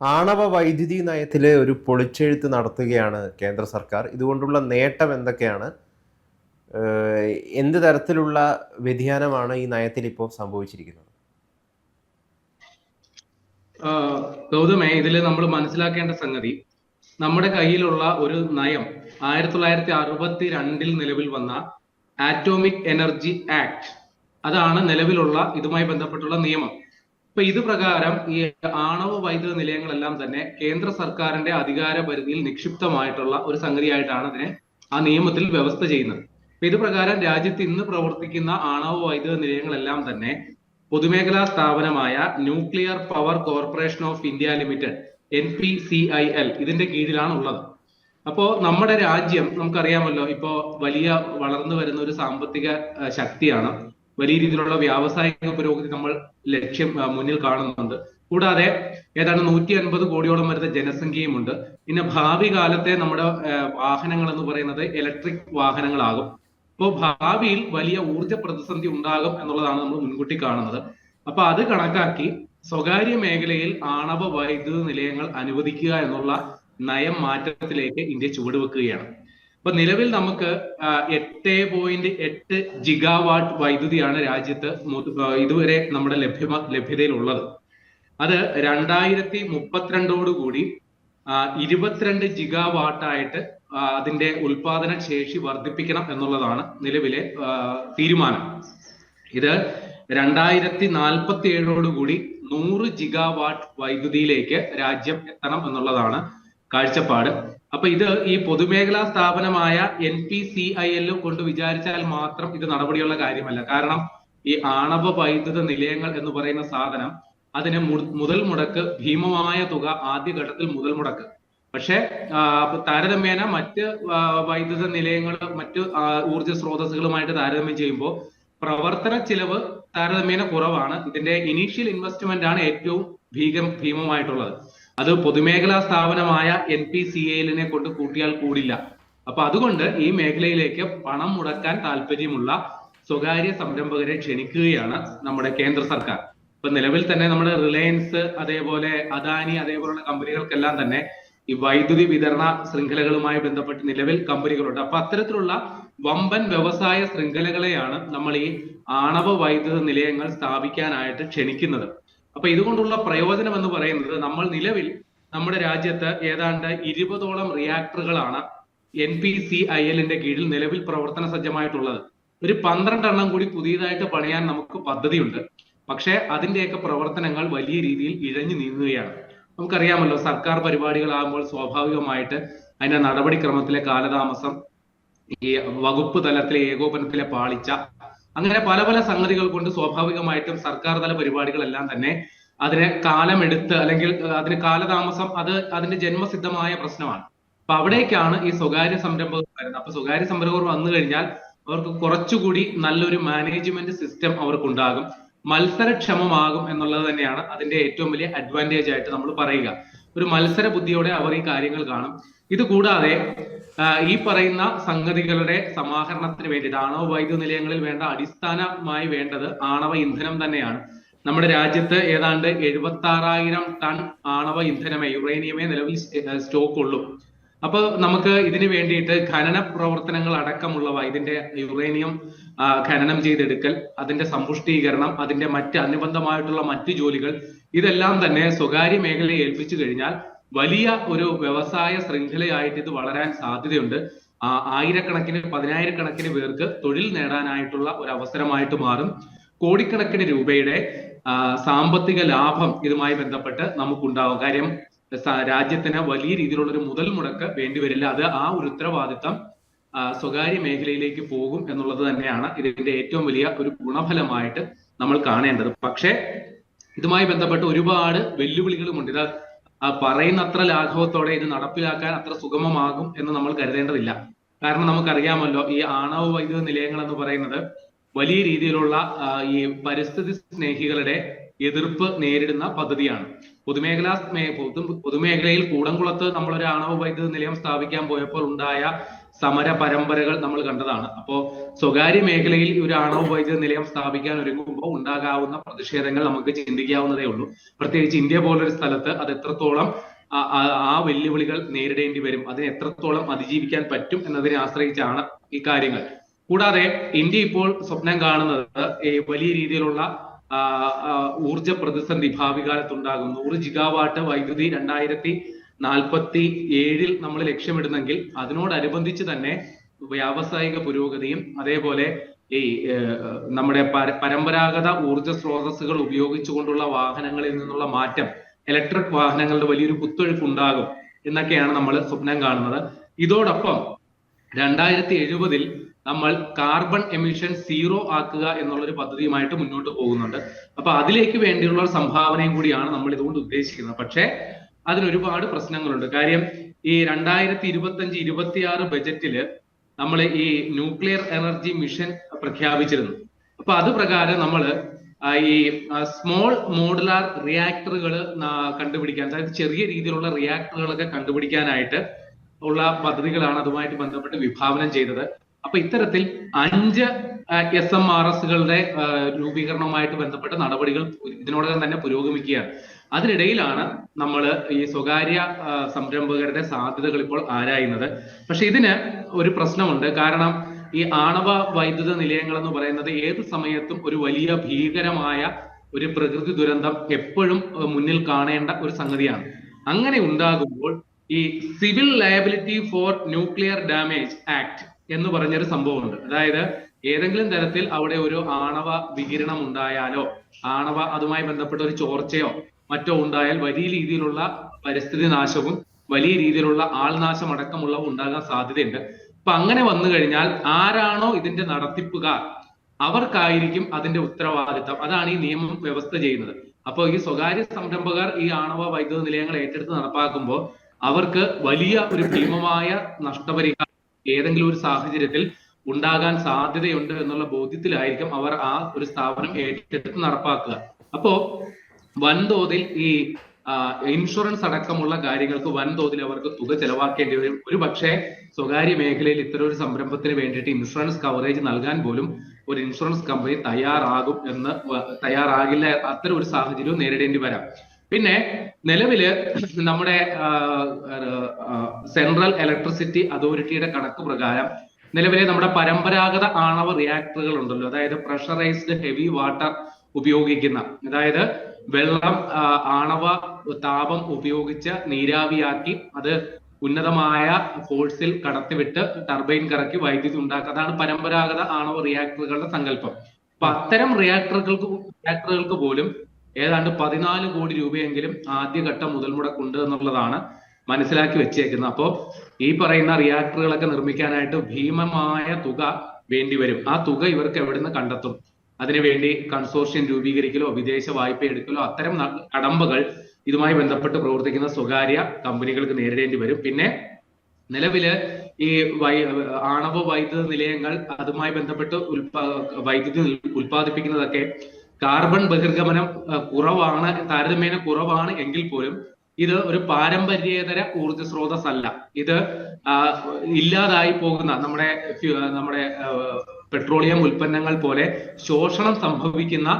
ആണവ വൈദ്യുതി നയത്തിലെ ഒരു പൊളിച്ചെഴുത്ത് നടത്തുകയാണ് കേന്ദ്ര സർക്കാർ. ഇതുകൊണ്ടുള്ള നേട്ടം എന്തൊക്കെയാണ്? എന്ത് തരത്തിലുള്ള വ്യതിയാനമാണ് ഈ നയത്തിൽ ഇപ്പോൾ സംഭവിച്ചിരിക്കുന്നത്? ഗൗതമേ ഇതിൽ നമ്മൾ മനസ്സിലാക്കേണ്ട സംഗതി നമ്മുടെ കയ്യിലുള്ള ഒരു നയം ആയിരത്തി തൊള്ളായിരത്തി അറുപത്തി രണ്ടിൽ നിലവിൽ വന്ന ആറ്റോമിക് എനർജി ആക്ട് അതാണ് നിലവിലുള്ള ഇതുമായി ബന്ധപ്പെട്ടുള്ള നിയമം. ഇപ്പൊ ഇത് പ്രകാരം ഈ ആണവ വൈദ്യുത നിലയങ്ങളെല്ലാം തന്നെ കേന്ദ്ര സർക്കാരിന്റെ അധികാര പരിധിയിൽ നിക്ഷിപ്തമായിട്ടുള്ള ഒരു സംഗതിയായിട്ടാണ് അതിനെ ആ നിയമത്തിൽ വ്യവസ്ഥ ചെയ്യുന്നത്. അപ്പൊ ഇത് പ്രകാരം രാജ്യത്ത് ഇന്ന് പ്രവർത്തിക്കുന്ന ആണവ വൈദ്യുത നിലയങ്ങളെല്ലാം തന്നെ പൊതുമേഖലാ സ്ഥാപനമായ nuclear power corporation of India limited N P C I L ഇതിന്റെ കീഴിലാണ് ഉള്ളത് അപ്പോ നമ്മുടെ രാജ്യം നമുക്കറിയാമല്ലോ ഇപ്പോ വലിയ വളർന്നു വരുന്ന ഒരു സാമ്പത്തിക ശക്തിയാണ് വലിയ രീതിയിലുള്ള വ്യാവസായിക പുരോഗതി നമ്മൾ ലക്ഷ്യം മുന്നിൽ കാണുന്നുണ്ട്. കൂടാതെ ഏതാണ്ട് നൂറ്റി അൻപത് കോടിയോളം വരുന്ന ജനസംഖ്യയുമുണ്ട്. പിന്നെ ഭാവി കാലത്തെ നമ്മുടെ വാഹനങ്ങൾ എന്ന് പറയുന്നത് ഇലക്ട്രിക് വാഹനങ്ങളാകും. അപ്പോൾ ഭാവിയിൽ വലിയ ഊർജ പ്രതിസന്ധി ഉണ്ടാകും എന്നുള്ളതാണ് നമ്മൾ മുൻകൂട്ടി കാണുന്നത്. അപ്പൊ അത് കണക്കാക്കി സ്വകാര്യ മേഖലയിൽ ആണവ വൈദ്യുത നിലയങ്ങൾ അനുവദിക്കുക എന്നുള്ള നയം മാറ്റത്തിലേക്ക് ഇന്ത്യ ചുവടുവെക്കുകയാണ്. അപ്പൊ നിലവിൽ നമുക്ക് എട്ട് പോയിന്റ് എട്ട് ജിഗാവാട്ട് വൈദ്യുതിയാണ് രാജ്യത്ത് ഇതുവരെ നമ്മുടെ ലഭ്യമ ലഭ്യതയിലുള്ളത്. അത് രണ്ടായിരത്തി മുപ്പത്തിരണ്ടോടുകൂടി ഇരുപത്തിരണ്ട് ജിഗാവാട്ടായിട്ട് അതിന്റെ ഉൽപാദന ശേഷി വർദ്ധിപ്പിക്കണം എന്നുള്ളതാണ് നിലവിലെ തീരുമാനം. ഇത് രണ്ടായിരത്തി നാൽപ്പത്തി ഏഴോടുകൂടി നൂറ് ജിഗാവാട്ട് വൈദ്യുതിയിലേക്ക് രാജ്യം എത്തണം എന്നുള്ളതാണ് കാഴ്ചപ്പാട്. അപ്പൊ ഇത് ഈ പൊതുമേഖലാ സ്ഥാപനമായ N P C I L കൊണ്ട് വിചാരിച്ചാൽ മാത്രം ഇത് നടപടിയുള്ള കാര്യമല്ല. കാരണം ഈ ആണവ വൈദ്യുത നിലയങ്ങൾ എന്ന് പറയുന്ന സാധനം അതിന് മുതൽ മുടക്ക് ഭീമമായ തുക ആദ്യഘട്ടത്തിൽ മുതൽ മുടക്ക്. പക്ഷെ താരതമ്യേന മറ്റ് വൈദ്യുത നിലയങ്ങൾ മറ്റ് ഊർജ സ്രോതസ്സുകളുമായിട്ട് താരതമ്യം ചെയ്യുമ്പോൾ പ്രവർത്തന ചിലവ് താരതമ്യേന കുറവാണ്. ഇതിന്റെ ഇനീഷ്യൽ ഇൻവെസ്റ്റ്മെന്റ് ആണ് ഏറ്റവും ഭീകം ഭീമമായിട്ടുള്ളത്. അത് പൊതുമേഖലാ സ്ഥാപനമായ എൻ പി സി എല്ലിനെ കൊണ്ട് കൂട്ടിയാൽ കൂടില്ല. അപ്പൊ അതുകൊണ്ട് ഈ മേഖലയിലേക്ക് പണം മുടക്കാൻ താല്പര്യമുള്ള സ്വകാര്യ സംരംഭകരെ ക്ഷണിക്കുകയാണ് നമ്മുടെ കേന്ദ്ര സർക്കാർ. ഇപ്പൊ നിലവിൽ തന്നെ നമ്മുടെ റിലയൻസ് അതേപോലെ അദാനി അതേപോലുള്ള കമ്പനികൾക്കെല്ലാം തന്നെ ഈ വൈദ്യുതി വിതരണ ശൃംഖലകളുമായി ബന്ധപ്പെട്ട് നിലവിൽ കമ്പനികളുണ്ട്. അപ്പൊ അത്തരത്തിലുള്ള വമ്പൻ വ്യവസായ ശൃംഖലകളെയാണ് നമ്മൾ ഈ ആണവ വൈദ്യുത നിലയങ്ങൾ സ്ഥാപിക്കാനായിട്ട് ക്ഷണിക്കുന്നത്. അപ്പൊ ഇതുകൊണ്ടുള്ള പ്രയോജനം എന്ന് പറയുന്നത് നമ്മൾ നിലവിൽ നമ്മുടെ രാജ്യത്ത് ഏതാണ്ട് ഇരുപതോളം റിയാക്ടറുകളാണ് എൻ പി സി ഐ എല്ലിന്റെ കീഴിൽ നിലവിൽ പ്രവർത്തന സജ്ജമായിട്ടുള്ളത്. ഒരു പന്ത്രണ്ടെണ്ണം കൂടി പുതിയതായിട്ട് പണിയാൻ നമുക്ക് പദ്ധതിയുണ്ട്. പക്ഷേ അതിന്റെയൊക്കെ പ്രവർത്തനങ്ങൾ വലിയ രീതിയിൽ ഇഴഞ്ഞു നീങ്ങുകയാണ്. നമുക്കറിയാമല്ലോ സർക്കാർ പരിപാടികളാകുമ്പോൾ സ്വാഭാവികമായിട്ട് അതിന്റെ നടപടിക്രമത്തിലെ കാലതാമസം ഈ വകുപ്പ് തലത്തിലെ ഏകോപനത്തിലെ പാളിച്ച അങ്ങനെ പല പല സംഗതികൾ കൊണ്ട് സ്വാഭാവികമായിട്ടും സർക്കാർ തല പരിപാടികളെല്ലാം തന്നെ അതിനെ കാലമെടുത്ത് അല്ലെങ്കിൽ അതിന് കാലതാമസം അത് അതിന്റെ ജന്മസിദ്ധമായ പ്രശ്നമാണ്. അപ്പൊ അവിടേക്കാണ് ഈ സ്വകാര്യ സംരംഭകർ വരുന്നത്. അപ്പൊ സ്വകാര്യ സംരംഭകർ വന്നു കഴിഞ്ഞാൽ അവർക്ക് കുറച്ചുകൂടി നല്ലൊരു മാനേജ്മെന്റ് സിസ്റ്റം അവർക്കുണ്ടാകും. മത്സരക്ഷമമാകും എന്നുള്ളത് തന്നെയാണ് അതിന്റെ ഏറ്റവും വലിയ അഡ്വാന്റേജ് ആയിട്ട് നമ്മൾ പറയുക. ഒരു മത്സര ബുദ്ധിയോടെ അവർ ഈ കാര്യങ്ങൾ കാണും. ഇത് കൂടാതെ ഈ പറയുന്ന സംഗതികളുടെ സമാഹരണത്തിന് വേണ്ടിയിട്ട് ആണവ വൈദ്യുത നിലയങ്ങളിൽ വേണ്ട അടിസ്ഥാനമായി വേണ്ടത് ആണവ ഇന്ധനം തന്നെയാണ്. നമ്മുടെ രാജ്യത്ത് ഏതാണ്ട് എഴുപത്തി ആറായിരം ടൺ ആണവ ഇന്ധനമേ യുറേനിയമേ നിലവിൽ സ്റ്റോക്ക് ഉള്ളൂ അപ്പൊ നമുക്ക് ഇതിനു വേണ്ടിയിട്ട് ഖനന പ്രവർത്തനങ്ങൾ അടക്കമുള്ളവ ഇതിന്റെ യുറേനിയം ഖനനം ചെയ്തെടുക്കൽ അതിന്റെ സമ്പുഷ്ടീകരണം അതിന്റെ മറ്റ് അനുബന്ധമായിട്ടുള്ള മറ്റു ജോലികൾ ഇതെല്ലാം തന്നെ സ്വകാര്യ മേഖലയെ ഏൽപ്പിച്ചു കഴിഞ്ഞാൽ വലിയ ഒരു വ്യവസായ ശൃംഖലയായിട്ട് ഇത് വളരാൻ സാധ്യതയുണ്ട്. ആയിരക്കണക്കിന് പതിനായിരക്കണക്കിന് പേർക്ക് തൊഴിൽ നേടാനായിട്ടുള്ള ഒരു അവസരമായിട്ട് മാറും. കോടിക്കണക്കിന് രൂപയുടെ സാമ്പത്തിക ലാഭം ഇതുമായി ബന്ധപ്പെട്ട് നമുക്കുണ്ടാവും. കാര്യം രാജ്യത്തിന് വലിയ രീതിയിലുള്ള ഒരു മുതൽ മുടക്ക് വേണ്ടിവരില്ല അത് ആ ഒരു ഉത്തരവാദിത്തം സ്വകാര്യ മേഖലയിലേക്ക് പോകും എന്നുള്ളത് തന്നെയാണ് ഇതിന്റെ ഏറ്റവും വലിയ ഒരു ഗുണഫലമായിട്ട് നമ്മൾ കാണേണ്ടത്. പക്ഷേ ഇതുമായി ബന്ധപ്പെട്ട് ഒരുപാട് വെല്ലുവിളികളുമുണ്ട്. ഇത് പറയുന്ന അത്ര ലാഘവത്തോടെ ഇത് നടപ്പിലാക്കാൻ അത്ര സുഗമമാകും എന്ന് നമ്മൾ കരുതേണ്ടതില്ല. കാരണം നമുക്കറിയാമല്ലോ ഈ ആണവ വൈദ്യുത നിലയങ്ങൾ എന്ന് പറയുന്നത് വലിയ രീതിയിലുള്ള ഈ പരിസ്ഥിതി സ്നേഹികളുടെ എതിർപ്പ് നേരിടുന്ന പദ്ധതിയാണ്. പൊതുമേഖലാ പൊതുമേഖലയിൽ കൂടംകുളത്ത് നമ്മളൊരു ആണവ വൈദ്യുത നിലയം സ്ഥാപിക്കാൻ പോയപ്പോൾ ഉണ്ടായ സമര പരമ്പരകൾ നമ്മൾ കണ്ടതാണ്. അപ്പോ സ്വകാര്യ മേഖലയിൽ ഒരു ആണവ വൈദ്യുത നിലയം സ്ഥാപിക്കാൻ ഒരുങ്ങുമ്പോൾ ഉണ്ടാകാവുന്ന പ്രതിഷേധങ്ങൾ നമുക്ക് ചിന്തിക്കാവുന്നതേ ഉള്ളൂ. പ്രത്യേകിച്ച് ഇന്ത്യ പോലൊരു സ്ഥലത്ത് അത് എത്രത്തോളം ആ- വെല്ലുവിളികൾ നേരിടേണ്ടി വരും അതിനെ എത്രത്തോളം അതിജീവിക്കാൻ പറ്റും എന്നതിനെ ആശ്രയിച്ചാണ് ഈ കാര്യങ്ങൾ. കൂടാതെ ഇന്ത്യ ഇപ്പോൾ സ്വപ്നം കാണുന്നത് വലിയ രീതിയിലുള്ള ഊർജ പ്രതിസന്ധി ഭാവി കാലത്തുണ്ടാകും നൂറ് ജിഗാവാട്ട് വൈദ്യുതി രണ്ടായിരത്തി നാൽപ്പത്തി ഏഴിൽ നമ്മൾ ലക്ഷ്യമിടുന്നെങ്കിൽ അതിനോടനുബന്ധിച്ച് തന്നെ വ്യാവസായിക പുരോഗതിയും അതേപോലെ ഈ നമ്മുടെ പരമ്പരാഗത ഊർജ സ്രോതസ്സുകൾ ഉപയോഗിച്ചുകൊണ്ടുള്ള വാഹനങ്ങളിൽ നിന്നുള്ള മാറ്റം ഇലക്ട്രിക് വാഹനങ്ങളുടെ വലിയൊരു കുത്തൊഴുക്ക് ഉണ്ടാകും എന്നൊക്കെയാണ് നമ്മൾ സ്വപ്നം കാണുന്നത്. ഇതോടൊപ്പം രണ്ടായിരത്തി എഴുപതിൽ നമ്മൾ കാർബൺ എമിഷൻ സീറോ ആക്കുക എന്നുള്ളൊരു പദ്ധതിയുമായിട്ട് മുന്നോട്ട് പോകുന്നുണ്ട്. അപ്പൊ അതിലേക്ക് വേണ്ടിയുള്ള സംഭാവനയും കൂടിയാണ് നമ്മൾ ഇതുകൊണ്ട് ഉദ്ദേശിക്കുന്നത്. പക്ഷേ അതിന് ഒരുപാട് പ്രശ്നങ്ങളുണ്ട്. കാര്യം ഈ രണ്ടായിരത്തി ഇരുപത്തി അഞ്ച് ഇരുപത്തിയാറ് ബജറ്റിൽ നമ്മൾ ഈ ന്യൂക്ലിയർ എനർജി മിഷൻ പ്രഖ്യാപിച്ചിരുന്നു. അപ്പൊ അത് പ്രകാരം നമ്മൾ ഈ സ്മോൾ മോഡുലാർ റിയാക്ടറുകൾ കണ്ടുപിടിക്കാൻ അതായത് ചെറിയ രീതിയിലുള്ള റിയാക്ടറുകളൊക്കെ കണ്ടുപിടിക്കാനായിട്ട് ഉള്ള പദ്ധതികളാണ് അതുമായിട്ട് ബന്ധപ്പെട്ട് വിഭാവനം ചെയ്തത്. അപ്പൊ ഇത്തരത്തിൽ അഞ്ച് എസ് എം ആർ എസുകളുടെ രൂപീകരണവുമായിട്ട് ബന്ധപ്പെട്ട നടപടികൾ ഇതിനോടകം തന്നെ പുരോഗമിക്കുകയാണ്. അതിനിടയിലാണ് നമ്മൾ ഈ സ്വകാര്യ സംരംഭകരുടെ സാധ്യതകൾ ഇപ്പോൾ ആരായുന്നത്. പക്ഷെ ഇതിന് ഒരു പ്രശ്നമുണ്ട്. കാരണം ഈ ആണവ വൈദ്യുത നിലയങ്ങൾ എന്ന് പറയുന്നത് ഏത് സമയത്തും ഒരു വലിയ ഭീകരമായ ഒരു പ്രകൃതി ദുരന്തം എപ്പോഴും മുന്നിൽ കാണേണ്ട ഒരു സംഗതിയാണ്. അങ്ങനെ ഉണ്ടാകുമ്പോൾ ഈ civil liability for nuclear damage act എന്ന് പറഞ്ഞൊരു സംഭവമുണ്ട്. അതായത് ഏതെങ്കിലും തരത്തിൽ അവിടെ ഒരു ആണവ വികിരണം ഉണ്ടായാലോ ആണവ അതുമായി ബന്ധപ്പെട്ട ഒരു ചോർച്ചയോ മറ്റോ ഉണ്ടായാൽ വലിയ രീതിയിലുള്ള പരിസ്ഥിതി നാശവും വലിയ രീതിയിലുള്ള ആൾനാശം അടക്കമുള്ള ഉണ്ടാകാൻ സാധ്യതയുണ്ട്. അപ്പൊ അങ്ങനെ വന്നു കഴിഞ്ഞാൽ ആരാണോ ഇതിന്റെ നടത്തിപ്പുകാർ അവർക്കായിരിക്കും അതിന്റെ ഉത്തരവാദിത്തം. അതാണ് ഈ നിയമം വ്യവസ്ഥ ചെയ്യുന്നത്. അപ്പോൾ ഈ സ്വകാര്യ സംരംഭകർ ഈ ആണവ വൈദ്യുത നിലയങ്ങൾ ഏറ്റെടുത്ത് നടപ്പാക്കുമ്പോൾ അവർക്ക് വലിയ ഒരു ഭീമമായ നഷ്ടപരിഹാരം ഏതെങ്കിലും ഒരു സാഹചര്യത്തിൽ ഉണ്ടാകാൻ സാധ്യതയുണ്ട് എന്നുള്ള ബോധ്യത്തിലായിരിക്കും അവർ ആ ഒരു സ്ഥാപനം ഏറ്റെടുത്ത് നടപ്പാക്കുക. അപ്പോ വൻതോതിൽ ഈ ഇൻഷുറൻസ് അടക്കമുള്ള കാര്യങ്ങൾക്ക് വൻതോതിൽ അവർക്ക് തുക ചെലവാക്കേണ്ടി വരും. ഒരു പക്ഷേ സ്വകാര്യ മേഖലയിൽ ഇത്തരം ഒരു സംരംഭത്തിന് വേണ്ടിയിട്ട് ഇൻഷുറൻസ് കവറേജ് നൽകാൻ പോലും ഒരു ഇൻഷുറൻസ് കമ്പനി തയ്യാറാകും എന്ന് തയ്യാറാകില്ല അത്തരം ഒരു സാഹചര്യവും നേരിടേണ്ടി വരാം. പിന്നെ നിലവിൽ നമ്മുടെ സെൻട്രൽ ഇലക്ട്രിസിറ്റി അതോറിറ്റിയുടെ കണക്ക് പ്രകാരം നിലവിലെ നമ്മുടെ പരമ്പരാഗത ആണവ റിയാക്ടറുകൾ ഉണ്ടല്ലോ. അതായത് പ്രഷറൈസ്ഡ് ഹെവി വാട്ടർ ഉപയോഗിക്കുന്ന അതായത് വെള്ളം ആണവ താപം ഉപയോഗിച്ച് നീരാവിയാക്കി അത് ഉന്നതമായ ഫോഴ്സിൽ കടത്തിവിട്ട് ടർബൈൻ കറക്കി വൈദ്യുതി ഉണ്ടാക്കുക. അതാണ് പരമ്പരാഗത ആണവ റിയാക്ടറുകളുടെ സങ്കല്പം. അപ്പൊ അത്തരം റിയാക്ടറുകൾക്ക് റിയാക്ടറുകൾക്ക് പോലും ഏതാണ്ട് പതിനാല് കോടി രൂപയെങ്കിലും ആദ്യഘട്ട മുതൽ മുടക്കുണ്ട് എന്നുള്ളതാണ് മനസ്സിലാക്കി വെച്ചേക്കുന്നത്. അപ്പോ ഈ പറയുന്ന റിയാക്ടറുകളൊക്കെ നിർമ്മിക്കാനായിട്ട് ഭീമമായ തുക വേണ്ടിവരും ആ തുക ഇവർക്ക് എവിടുന്ന് കണ്ടെത്തും? അതിനുവേണ്ടി കൺസോർഷ്യം രൂപീകരിക്കലോ വിദേശ വായ്പ എടുക്കലോ അത്തരം കടമ്പകൾ ഇതുമായി ബന്ധപ്പെട്ട് പ്രവർത്തിക്കുന്ന സ്വകാര്യ കമ്പനികൾക്ക് നേരിടേണ്ടി വരും. പിന്നെ നിലവിൽ ഈ വൈ ആണവ വൈദ്യുത നിലയങ്ങൾ അതുമായി ബന്ധപ്പെട്ട് ഉൽപാ വൈദ്യുതി ഉൽ- ഉൽപ്പാദിപ്പിക്കുന്നതൊക്കെ കാർബൺ ബഹിർഗമനം കുറവാണ് താരതമ്യേന കുറവാണ് എങ്കിൽ പോലും ഇത് ഒരു പാരമ്പര്യേതര ഊർജ സ്രോതസ് അല്ല ഇത് ഇല്ലാതായി പോകുന്ന നമ്മുടെ നമ്മുടെ പെട്രോളിയം ഉൽപ്പന്നങ്ങൾ പോലെ ശോഷണം സംഭവിക്കുന്ന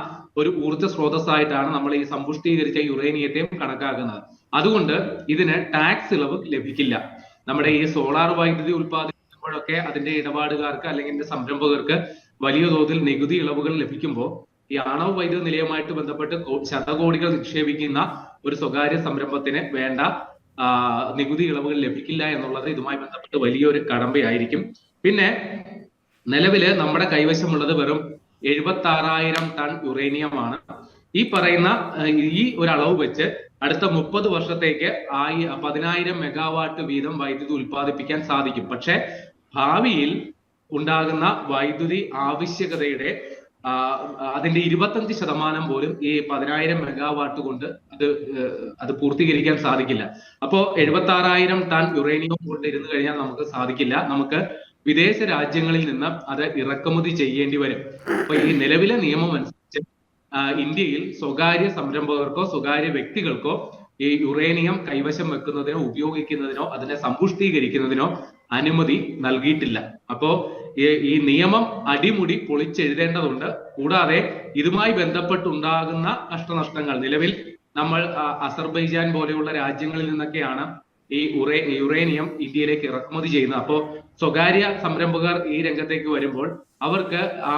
ഒരു ഊർജ സ്രോതസ്സായിട്ടാണ് നമ്മൾ ഈ സമ്പുഷ്ടീകരിച്ച യുറേനിയത്തെയും കണക്കാക്കുന്നത്. അതുകൊണ്ട് ഇതിന് ടാക്സ് ഇളവ് ലഭിക്കില്ല. നമ്മുടെ ഈ സോളാർ വൈദ്യുതി ഉൽപ്പാദിപ്പിക്കുമ്പോഴൊക്കെ അതിന്റെ ഇടപാടുകാർക്ക് അല്ലെങ്കിൽ സംരംഭകർക്ക് വലിയ തോതിൽ നികുതി ഇളവുകൾ ലഭിക്കുമ്പോൾ ഈ ആണവ വൈദ്യുതി നിലയമായിട്ട് ബന്ധപ്പെട്ട് ശതകോടികൾ നിക്ഷേപിക്കുന്ന ഒരു സ്വകാര്യ സംരംഭത്തിന് വേണ്ട നികുതി ഇളവുകൾ ലഭിക്കില്ല എന്നുള്ളത് ഇതുമായി ബന്ധപ്പെട്ട് വലിയൊരു കടമ്പയായിരിക്കും. പിന്നെ നിലവിൽ നമ്മുടെ കൈവശമുള്ളത് വെറും എഴുപത്തി ആറായിരം ടൺ യുറേനിയമാണ് ഈ പറയുന്ന ഈ ഒരു അളവ് വെച്ച് അടുത്ത മുപ്പത് വർഷത്തേക്ക് ആയി പതിനായിരം മെഗാവാട്ട് വീതം വൈദ്യുതി ഉൽപ്പാദിപ്പിക്കാൻ സാധിക്കും. പക്ഷെ ഭാവിയിൽ ഉണ്ടാകുന്ന വൈദ്യുതി ആവശ്യകതയുടെ അതിന്റെ ഇരുപത്തഞ്ച് ശതമാനം പോലും ഈ പതിനായിരം മെഗാവാട്ട് കൊണ്ട് അത് അത് പൂർത്തീകരിക്കാൻ സാധിക്കില്ല. അപ്പോ എഴുപത്തി ആറായിരം ടൺ യുറേനിയം കൊണ്ട് ഇരുന്ന് കഴിഞ്ഞാൽ നമുക്ക് സാധിക്കില്ല. നമുക്ക് വിദേശ രാജ്യങ്ങളിൽ നിന്ന് അത് ഇറക്കുമതി ചെയ്യേണ്ടി വരും. അപ്പൊ ഈ നിലവിലെ നിയമം അനുസരിച്ച് ഇന്ത്യയിൽ സ്വകാര്യ സംരംഭകർക്കോ സ്വകാര്യ വ്യക്തികൾക്കോ ഈ യുറേനിയം കൈവശം വെക്കുന്നതിനോ ഉപയോഗിക്കുന്നതിനോ അതിനെ സമ്പുഷ്ടീകരിക്കുന്നതിനോ അനുമതി നൽകിയിട്ടില്ല. അപ്പോ ഈ നിയമം അടിമുടി പൊളിച്ചെഴുതേണ്ടതുണ്ട്. കൂടാതെ ഇതുമായി ബന്ധപ്പെട്ടുണ്ടാകുന്ന നഷ്ടനഷ്ടങ്ങൾ നിലവിൽ നമ്മൾ അസർബൈജാൻ പോലെയുള്ള രാജ്യങ്ങളിൽ നിന്നൊക്കെയാണ് ഈ ഉറേ യുറേനിയം ഇന്ത്യയിലേക്ക് ഇറക്കുമതി ചെയ്യുന്നത് അപ്പോൾ സ്വകാര്യ സംരംഭകർ ഈ രംഗത്തേക്ക് വരുമ്പോൾ അവർക്ക് ആ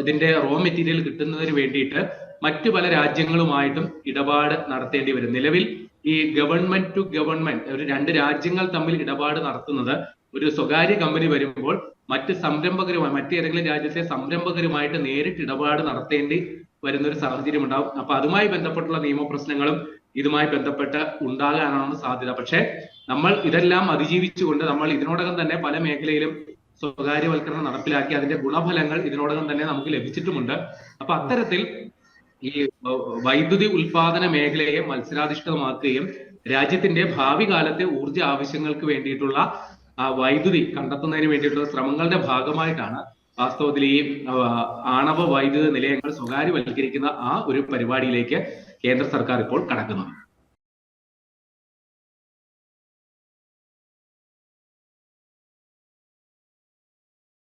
ഇതിന്റെ റോ മെറ്റീരിയൽ കിട്ടുന്നതിന് വേണ്ടിയിട്ട് മറ്റു പല രാജ്യങ്ങളുമായിട്ടും ഇടപാട് നടത്തേണ്ടി വരും. നിലവിൽ ഈ ഗവൺമെന്റ് ടു ഗവൺമെന്റ് ഒരു രണ്ട് രാജ്യങ്ങൾ തമ്മിൽ ഇടപാട് നടത്തുന്നത് ഒരു സ്വകാര്യ കമ്പനി വരുമ്പോൾ മറ്റ് സംരംഭകരുമായി മറ്റേതെങ്കിലും രാജ്യത്തെ സംരംഭകരുമായിട്ട് നേരിട്ട് ഇടപാട് നടത്തേണ്ടി വരുന്ന ഒരു സാഹചര്യം ഉണ്ടാവും അപ്പൊ അതുമായി ബന്ധപ്പെട്ടുള്ള നിയമപ്രശ്നങ്ങളും ഇതുമായി ബന്ധപ്പെട്ട് ഉണ്ടാകാനാണ് സാധ്യത. പക്ഷേ നമ്മൾ ഇതെല്ലാം അതിജീവിച്ചുകൊണ്ട് നമ്മൾ ഇതിനോടകം തന്നെ പല മേഖലയിലും സ്വകാര്യവൽക്കരണം നടപ്പിലാക്കി അതിന്റെ ഗുണഫലങ്ങൾ ഇതിനോടകം തന്നെ നമുക്ക് ലഭിച്ചിട്ടുമുണ്ട്. അപ്പൊ അത്തരത്തിൽ ഈ വൈദ്യുതി ഉൽപാദന മേഖലയെ മത്സരാധിഷ്ഠിതമാക്കുകയും രാജ്യത്തിന്റെ ഭാവി കാലത്തെ ഊർജ ആവശ്യങ്ങൾക്ക് വേണ്ടിയിട്ടുള്ള വൈദ്യുതി കണ്ടെത്തുന്നതിന് വേണ്ടിയിട്ടുള്ള ശ്രമങ്ങളുടെ ഭാഗമായിട്ടാണ് വാസ്തവത്തിൽ ഈ ആണവ വൈദ്യുത നിലയങ്ങൾ സ്വകാര്യവൽക്കരിക്കുന്ന ആ ഒരു പരിപാടിയിലേക്ക് കേന്ദ്ര സർക്കാർ ഇപ്പോൾ കടക്കുന്നത്.